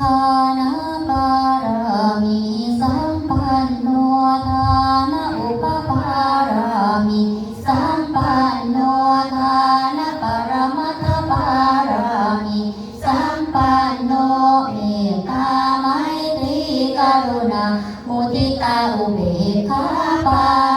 ทานาบารมีสัมปันโนทานาอุปบารมีสัมปันโนทานาปรมัตถบารมีสัมปันโนเอกาไมตรีกรุณามุทิตาอุเบกขาปา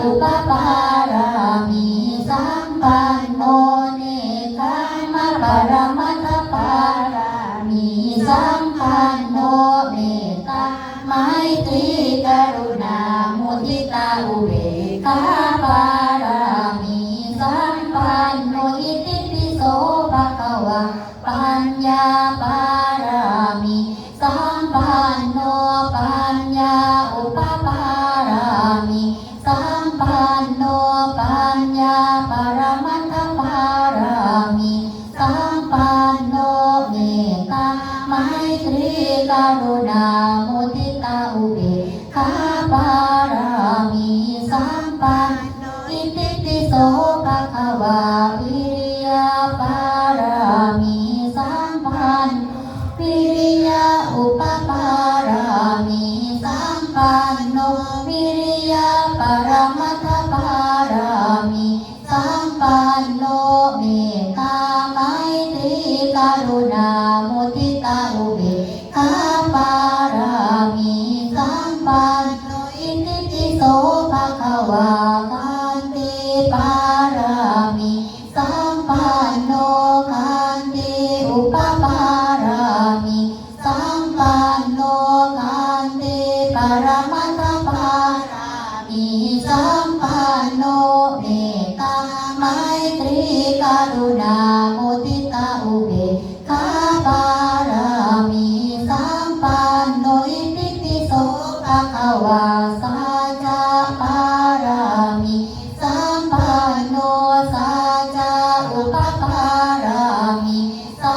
อุปปารามีสัมปันโนเนกามะปรมา นโนปัญญาปรมัตถปารมีสัมปันโนเมตตาไมตรีกรุณาโม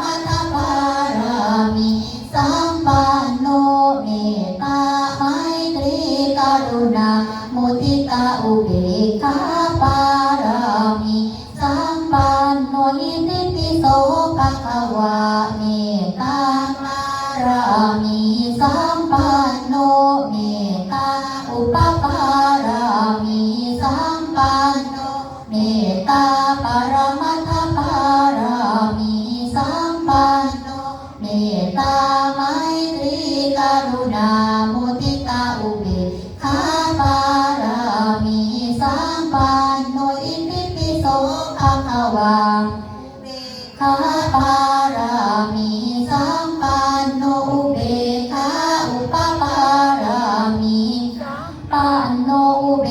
มัตถปารามิสัมปันโนเมตตาไมตรีกรุณามุทิตาอุเบกขา นโนอิปิปิโสภะคะวังเวขาปารามีสัมปันโนอุเบขาอุปปารามีปันโนอุเบ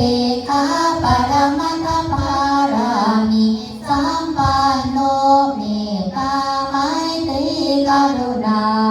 ขาปารมัตถปารามีสัมปันโนเมตาไมตรีกรุณา